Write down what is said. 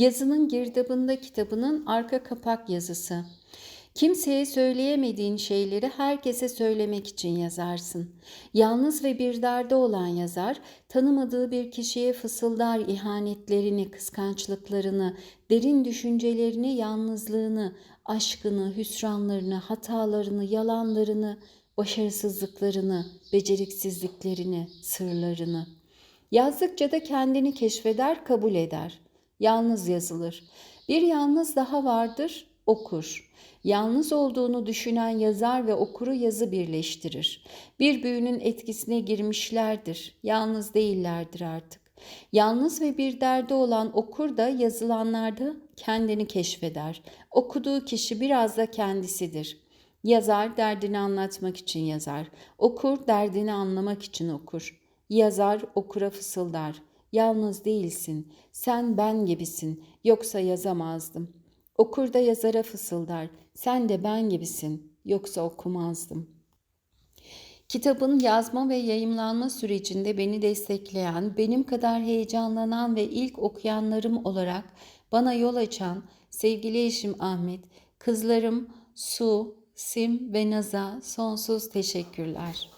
Yazının girdabında kitabının arka kapak yazısı. Kimseye söyleyemediğin şeyleri herkese söylemek için yazarsın. Yalnız ve bir derde olan yazar, tanımadığı bir kişiye fısıldar ihanetlerini, kıskançlıklarını, derin düşüncelerini, yalnızlığını, aşkını, hüsranlarını, hatalarını, yalanlarını, başarısızlıklarını, beceriksizliklerini, sırlarını. Yazdıkça da kendini keşfeder, kabul eder. Yalnız yazılır. Bir yalnız daha vardır, okur. Yalnız olduğunu düşünen yazar ve okuru yazı birleştirir. Bir büyünün etkisine girmişlerdir. Yalnız değillerdir artık. Yalnız ve bir derdi olan okur da yazılanlarda kendini keşfeder. Okuduğu kişi biraz da kendisidir. Yazar derdini anlatmak için yazar. Okur derdini anlamak için okur. Yazar okura fısıldar. Yalnız değilsin. Sen ben gibisin. Yoksa yazamazdım. Okur da yazara fısıldar. Sen de ben gibisin. Yoksa okumazdım. Kitabın yazma ve yayımlanma sürecinde beni destekleyen, benim kadar heyecanlanan ve ilk okuyanlarım olarak bana yol açan sevgili eşim Ahmet, kızlarım Su, Sim ve Naz'a sonsuz teşekkürler.